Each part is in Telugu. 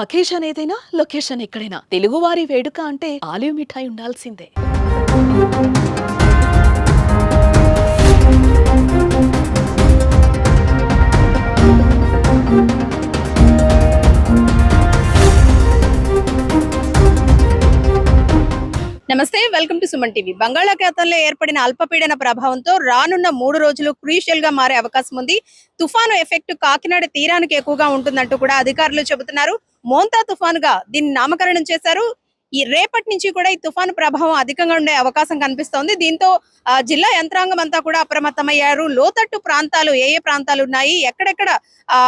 అకేషన్ ఏదైనా లొకేషన్ ఎక్కడైనా. తెలుగువారి వేడుక అంటే ఆలివ్ మిఠాయి ఉండాల్సిందే. నమస్తే వెల్కమ్ టు సుమన్ టీవీ. బంగాళాఖాతంలో ఏర్పడిన అల్పపీడన ప్రభావంతో రానున్న మూడు రోజులు క్రూషియల్గా మారే అవకాశం ఉంది. తుఫాను ఎఫెక్ట్ కాకినాడ తీరానికి ఎక్కువగా ఉంటుందంటూ కూడా అధికారులు చెబుతున్నారు. మోంతా తుఫానుగా దీన్ని నామకరణం చేశారు. ఈ రేపటి నుంచి కూడా ఈ తుఫాను ప్రభావం అధికంగా ఉండే అవకాశం కనిపిస్తోంది. దీంతో ఆ, జిల్లా యంత్రాంగం అంతా కూడా అప్రమత్తమయ్యారు. లోతట్టు ప్రాంతాలు ఏ ఏ ప్రాంతాలు ఉన్నాయి? ఎక్కడెక్కడ ఆ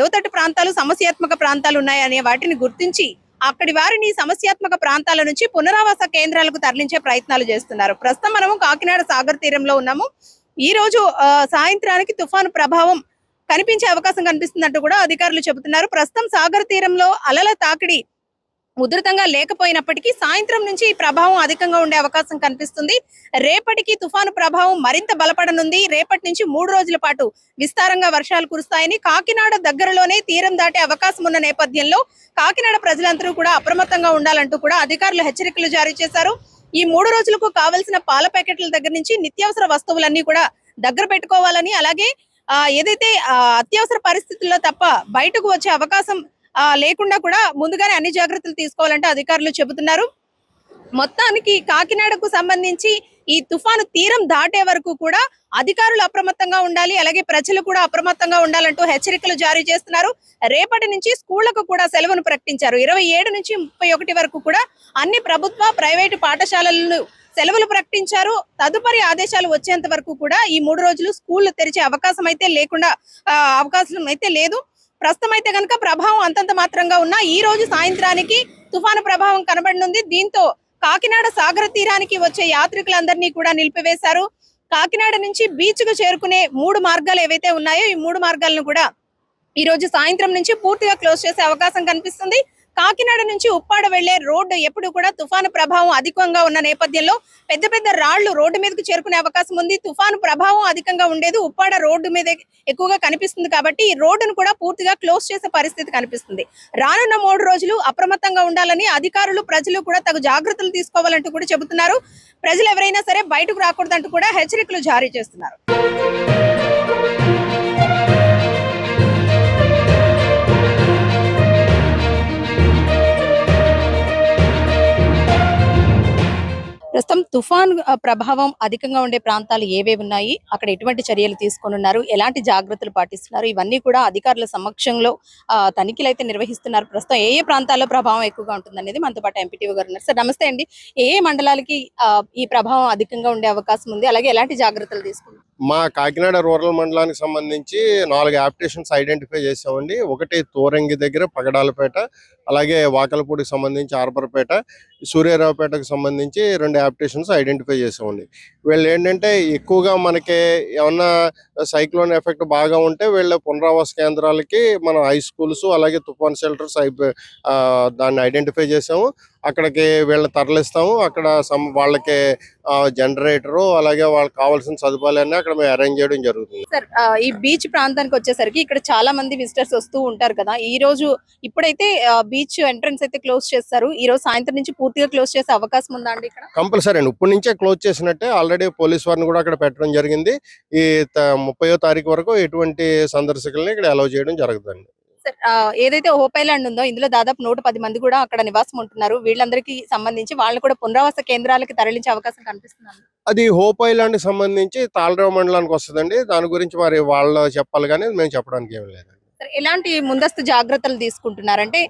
లోతట్టు ప్రాంతాలు సమస్యాత్మక ప్రాంతాలు ఉన్నాయి అనే వాటిని గుర్తించి అక్కడి వారిని సమస్యాత్మక ప్రాంతాల నుంచి పునరావాస కేంద్రాలకు తరలించే ప్రయత్నాలు చేస్తున్నారు. ప్రస్తుతం మనము కాకినాడ సాగర్ తీరంలో ఉన్నాము. ఈ రోజు ఆ, సాయంత్రానికి తుఫాను ప్రభావం కనిపించే అవకాశం కనిపిస్తుందంటూ కూడా అధికారులు చెబుతున్నారు. ప్రస్తుతం సాగర్ తీరంలో అలల తాకిడి ఉధృతంగా లేకపోయినప్పటికీ సాయంత్రం నుంచి ఈ ప్రభావం అధికంగా ఉండే అవకాశం కనిపిస్తుంది. రేపటికి తుఫాను ప్రభావం మరింత బలపడనుంది. రేపటి నుంచి మూడు రోజుల పాటు విస్తారంగా వర్షాలు కురుస్తాయని కాకినాడ దగ్గరలోనే తీరం దాటే అవకాశం ఉన్న నేపథ్యంలో కాకినాడ ప్రజలందరూ కూడా అప్రమత్తంగా ఉండాలంటూ కూడా అధికారులు హెచ్చరికలు జారీ చేశారు. ఈ మూడు రోజులకు కావలసిన పాల ప్యాకెట్ల దగ్గర నుంచి నిత్యావసర వస్తువులన్నీ కూడా దగ్గర పెట్టుకోవాలని అలాగే ఏదైతే అత్యవసర పరిస్థితుల్లో తప్ప బయటకు వచ్చే అవకాశం లేకుండా కూడా ముందుగానే అన్ని జాగ్రత్తలు తీసుకోవాలంటే అధికారులు చెబుతున్నారు. మొత్తానికి కాకినాడకు సంబంధించి ఈ తుఫాను తీరం దాటే వరకు కూడా అధికారులు అప్రమత్తంగా ఉండాలి అలాగే ప్రజలు కూడా అప్రమత్తంగా ఉండాలంటూ హెచ్చరికలు జారీ చేస్తున్నారు. రేపటి నుంచి స్కూళ్ళకు కూడా సెలవును ప్రకటించారు. ఇరవై ఏడు నుంచి ముప్పై ఒకటి వరకు కూడా అన్ని ప్రభుత్వ ప్రైవేటు పాఠశాలలను సెలవులు ప్రకటించారు. తదుపరి ఆదేశాలు వచ్చేంత వరకు కూడా ఈ మూడు రోజులు స్కూళ్ళు తెరిచే అవకాశం అయితే లేకుండా ఆ, అవకాశం అయితే లేదు. ప్రస్తుతం అయితే కనుక ప్రభావం అంతంత మాత్రంగా ఉన్నా ఈ రోజు సాయంత్రానికి తుఫాను ప్రభావం కనబడనుంది. దీంతో కాకినాడ సాగర తీరానికి వచ్చే యాత్రికులందరినీ కూడా నిలిపివేశారు. కాకినాడ నుంచి బీచ్కు చేరుకునే మూడు మార్గాలు ఏవైతే ఉన్నాయో ఈ మూడు మార్గాలను కూడా ఈ రోజు సాయంత్రం నుంచి పూర్తిగా క్లోజ్ చేసే అవకాశం కనిపిస్తుంది. కాకినాడ నుంచి ఉప్పాడ వెళ్ళే రోడ్డు ఎప్పుడు కూడా తుఫాను ప్రభావం అధికంగా ఉన్న నేపథ్యంలో పెద్ద పెద్ద రాళ్ళు రోడ్డు మీదకు చేరుకునే అవకాశం ఉంది. తుఫాను ప్రభావం అధికంగా ఉండేది ఉప్పాడ రోడ్డు మీద ఎక్కువగా కనిపిస్తుంది కాబట్టి ఈ రోడ్డును కూడా పూర్తిగా క్లోజ్ చేసే పరిస్థితి కనిపిస్తుంది. రానున్న మూడు రోజులు అప్రమత్తంగా ఉండాలని అధికారులు ప్రజలు కూడా తగు జాగ్రత్తలు తీసుకోవాలంటూ కూడా చెబుతున్నారు. ప్రజలు ఎవరైనా సరే బయటకు రాకూడదంటూ కూడా హెచ్చరికలు జారీ చేస్తున్నారు. ప్రస్తుతం తుఫాన్ ప్రభావం అధికంగా ఉండే ప్రాంతాలు ఏవేవి ఉన్నాయి? అక్కడ ఎటువంటి చర్యలు తీసుకొనున్నారు ఎలాంటి జాగ్రత్తలు పాటిస్తున్నారు? ఇవన్నీ కూడా అధికారుల సమక్షంలో ఆ, తనిఖీలు అయితే నిర్వహిస్తున్నారు. ప్రస్తుతం ఏ ఏ ప్రాంతాల్లో ప్రభావం ఎక్కువగా ఉంటుంది అనేది మనతో పాటు ఎంపీటీవీ గారు ఉన్నారు. సార్ నమస్తే అండి. ఏ ఏ మండలాలకి ఈ ప్రభావం అధికంగా ఉండే అవకాశం ఉంది? అలాగే ఎలాంటి జాగ్రత్తలు తీసుకుంటారు మా కాకినాడ రూరల్ మండలానికి సంబంధించి నాలుగు యాప్టేషన్స్ ఐడెంటిఫై చేసామండి ఒకటి తోరంగి దగ్గర పగడాలపేట అలాగే వాకలపూడికి సంబంధించి ఆర్బర్పేట సూర్యారావుపేటకు సంబంధించి రెండు యాప్టేషన్స్ ఐడెంటిఫై చేసామండి వీళ్ళు ఏంటంటే ఎక్కువగా మనకి ఏమన్నా సైక్లోన్ ఎఫెక్ట్ బాగా ఉంటే వీళ్ళ పునరావాస కేంద్రాలకి మనం హై స్కూల్స్ అలాగే తుఫాన్ షెల్టర్స్ దాన్ని ఐడెంటిఫై చేసాము. అక్కడికి వీళ్ళని తరలిస్తాము. అక్కడ సమ్ వాళ్ళకి జనరేటరు అలాగే వాళ్ళకి కావాల్సిన సదుపాయాలన్నీ అక్కడ మేము అరేంజ్ చేయడం జరుగుతుంది. సార్ ఈ బీచ్ ప్రాంతానికి వచ్చేసరికి ఇక్కడ చాలా మంది విజిటర్స్ వస్తూ ఉంటారు కదా. ఈ రోజు ఇప్పుడైతే బీచ్ ఎంట్రన్స్ అయితే క్లోజ్ చేస్తారు. ఈ రోజు సాయంత్రం నుంచి పూర్తిగా క్లోజ్ చేసే అవకాశం ఉందా అండి ఇక్కడ? కంపల్సరీ అండి. ఇప్పటి నుంచే క్లోజ్ చేసినట్టే ఆల్రెడీ పోలీస్ వారిని కూడా అక్కడ పెట్టడం జరిగింది. ఈ ముప్పయో తారీఖు వరకు ఎటువంటి సందర్శకుల్ని ఇక్కడ అలౌ చేయడం జరుగుతుంది. ఏదైతే హోప్ ఐలాండ్ ఉందో ఇందులో దాదాపు నూట పది మంది కూడా అక్కడ నివాసం ఉంటున్నారు. వీళ్ళందరికీ సంబంధించి వాళ్ళని కూడా పునరావాస కేంద్రాలకి తరలించే అవకాశం కనిపిస్తుంది అది హోప్ ఐలాండ్ సంబంధించి తాళరావు మండలానికి వస్తుందండి. దాని గురించి మరి వాళ్ళు చెప్పాలి కానీ మేము చెప్పడానికి ఏం లేదు. ఎలాంటి ముందస్తు జాగ్రత్తలు తీసుకుంటున్నారంటే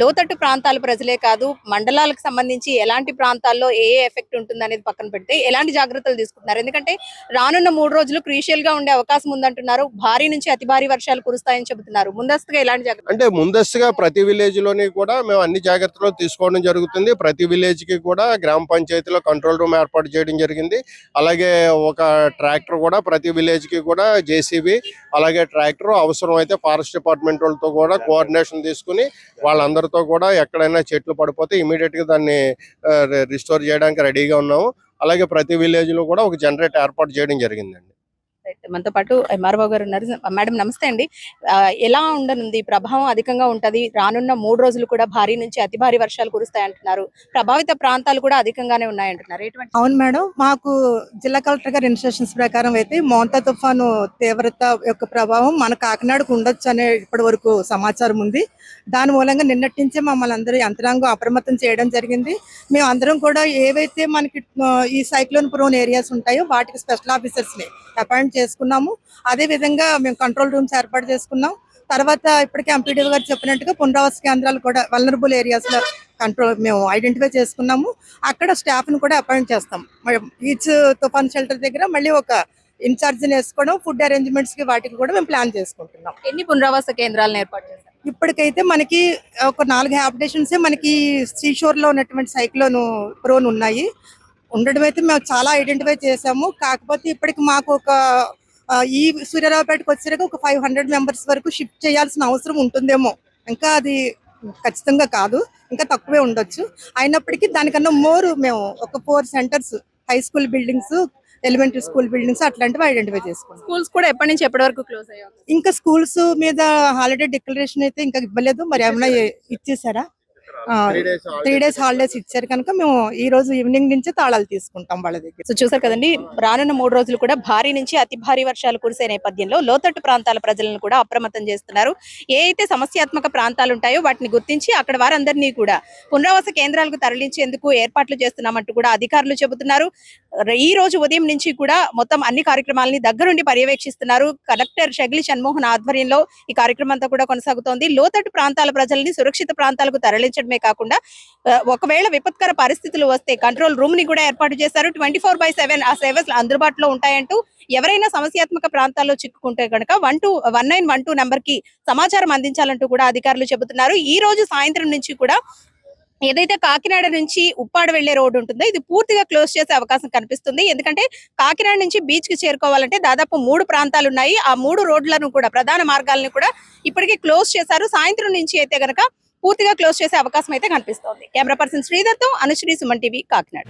లోతట్టు ప్రాంతాల ప్రజలే కాదు మండలాలకు సంబంధించి ఎలాంటి ప్రాంతాల్లో ఏ ఏ ఎఫెక్ట్ ఉంటుంది అనేది పక్కన పెడితే ఎలాంటి జాగ్రత్తలు తీసుకుంటున్నారు? ఎందుకంటే రానున్న మూడు రోజులు క్రూషియల్గా ఉండే అవకాశం ఉందంటున్నారు భారీ నుంచి అతి భారీ వర్షాలు కురుస్తాయని చెబుతున్నారు. ముందస్తుగా ఎలాంటి జాగ్రత్త అంటే ముందస్తుగా ప్రతి విలేజ్లోని కూడా మేము అన్ని జాగ్రత్తలు తీసుకోవడం జరుగుతుంది. ప్రతి విలేజ్కి కూడా గ్రామ పంచాయతీలో కంట్రోల్ రూమ్ ఏర్పాటు చేయడం జరిగింది. అలాగే ఒక ట్రాక్టర్ కూడా ప్రతి విలేజ్కి కూడా జేసీబీ అలాగే ట్రాక్టర్ అవసరం అయితే ఫారెస్ట్ డిపార్ట్మెంట్ వాళ్ళతో కూడా కోఆర్డినేషన్ తీసుకుని వాళ్ళందరితో కూడా ఎక్కడైనా చెట్లు పడిపోతే ఇమీడియట్గా దాన్ని రిస్టోర్ చేయడానికి రెడీగా ఉన్నాము అలాగే ప్రతి విలేజ్లో కూడా ఒక జనరేటర్ ఏర్పాటు చేయడం జరిగిందండి. మనతో పాటు ఎంఆర్ఓ గారు ఉన్నారు. మేడం నమస్తే అండి. ఎలా ఉండనుంది? ప్రభావం అధికంగా ఉంటది. రానున్న మూడు రోజులు కూడా భారీ నుంచి అతి భారీ వర్షాలు కురుస్తాయి అంటున్నారు. ప్రభావిత ప్రాంతాలు కూడా అధికంగానే ఉన్నాయి అంటున్నారు. ఎటువంటి అవును మేడం. మాకు జిల్లా కలెక్టర్ గారి ఇన్స్ట్రక్షన్స్ ప్రకారం అయితే మోంతా తుఫాను తీవ్రత యొక్క ప్రభావం మన కాకినాడకు ఉండొచ్చు అనే ఇప్పటి వరకు సమాచారం ఉంది. దాని మూలంగా నిన్నటి నుంచే మమ్మల్ని అందరూ యంత్రాంగం అప్రమత్తం చేయడం జరిగింది. మేము అందరం కూడా ఏవైతే మనకి ఈ సైక్లోన్ ప్రోన్ ఏరియాస్ ఉంటాయో వాటికి స్పెషల్ ఆఫీసర్స్ని అపాయింట్ చేసుకున్నాము. అదే విధంగా మేము కంట్రోల్ రూమ్స్ ఏర్పాటు చేసుకున్నాం. తర్వాత ఇప్పటికే ఎంపీడీ గారు చెప్పినట్టుగా పునరావాస కేంద్రాలు కూడా వలనరబుల్ ఏరియాస్లో కంట్రోల్ మేము ఐడెంటిఫై చేసుకున్నాము. అక్కడ స్టాఫ్ని కూడా అపాయింట్ చేస్తాం. ఈచ్ తుఫాన్ షెల్టర్ దగ్గర మళ్ళీ ఒక ఇన్ఛార్జ్ వేసుకోవడం ఫుడ్ అరేంజ్మెంట్స్కి వాటికి కూడా మేము ప్లాన్ చేసుకుంటున్నాం. ఎన్ని పునరావాస కేంద్రాలను ఏర్పాటు చేశారు? ఇప్పటికైతే మనకి ఒక నాలుగు హ్యాబిటేషన్స్ మనకి సీషోర్లో ఉన్నటువంటి సైక్లోన్ ప్రోన్ ఉన్నాయి. ఉండడం అయితే మేము చాలా ఐడెంటిఫై చేసాము కాకపోతే ఇప్పటికి మాకు ఒక ఈ సూర్యరావుపేటకు వచ్చేసరికి ఒక ఫైవ్ హండ్రెడ్ మెంబర్స్ వరకు షిఫ్ట్ చేయాల్సిన అవసరం ఉంటుందేమో. ఇంకా అది ఖచ్చితంగా కాదు. ఇంకా తక్కువే ఉండొచ్చు. అయినప్పటికీ దానికన్నా మోర్ మేము ఒక four centres high school buildings elementary school buildings అట్లాంటివి ఐడెంటిఫై చేసుకున్నాం. స్కూల్స్ కూడా ఎప్పటి నుంచి ఎప్పటి వరకు క్లోజ్ అయ్యాయి? ఇంకా స్కూల్స్ మీద హాలిడే డిక్లరేషన్ అయితే ఇంకా ఇవ్వలేదు. మరి ఏమైనా ఇచ్చేసారా? త్రీ డేస్ హాలిడేస్ ఇచ్చారు కనుక మేము ఈ రోజు ఈవినింగ్ నుంచే తాళాలు తీసుకుంటాం వాళ్ళ దగ్గర. సో చూసారు కదండి రానున్న మూడు రోజులు కూడా భారీ నుంచి అతి భారీ వర్షాలు కురిసే నేపథ్యంలో లోతట్టు ప్రాంతాల ప్రజలను కూడా అప్రమత్తం చేస్తున్నారు. ఏ అయితే సమస్యాత్మక ప్రాంతాలు ఉంటాయో వాటిని గుర్తించి అక్కడ వారందరినీ కూడా పునరావాస కేంద్రాలకు తరలించేందుకు ఏర్పాట్లు చేస్తున్నామంటూ కూడా అధికారులు చెబుతున్నారు. ఈ రోజు ఉదయం నుంచి కూడా మొత్తం అన్ని కార్యక్రమాలని దగ్గరుండి పర్యవేక్షిస్తున్నారు. కలెక్టర్ షగిలి షణ్మోహన్ ఆధ్వర్యంలో ఈ కార్యక్రమం అంతా కూడా కొనసాగుతోంది. లోతట్టు ప్రాంతాల ప్రజల్ని సురక్షిత ప్రాంతాలకు చేయడమే కాకుండా ఒకవేళ విపత్కర పరిస్థితులు వస్తే కంట్రోల్ రూమ్ని కూడా ఏర్పాటు చేశారు. ట్వంటీ ఫోర్ బై సెవెన్ ఆ సేవలు అందుబాటులో ఉంటాయంటూ ఎవరైనా సమస్యాత్మక ప్రాంతాల్లో చిక్కుకుంటే కనుక one two one nine one two నెంబర్కి సమాచారం అందించాలంటూ కూడా అధికారులు చెబుతున్నారు. ఈ రోజు సాయంత్రం నుంచి కూడా ఏదైతే కాకినాడ నుంచి ఉప్పాడ వెళ్ళే రోడ్డు ఉంటుందో ఇది పూర్తిగా క్లోజ్ చేసే అవకాశం కనిపిస్తుంది. ఎందుకంటే కాకినాడ నుంచి బీచ్కి చేరుకోవాలంటే దాదాపు మూడు ప్రాంతాలు ఉన్నాయి. ఆ మూడు రోడ్లను కూడా ప్రధాన మార్గాలను కూడా ఇప్పటికే క్లోజ్ చేశారు. సాయంత్రం నుంచి అయితే గనక పూర్తిగా క్లోజ్ చేసే అవకాశం అయితే కనిపిస్తోంది. కెమెరా పర్సన్ శ్రీధర్తో అనుశ్రీ సుమన్ టీవీ కాకినాడ.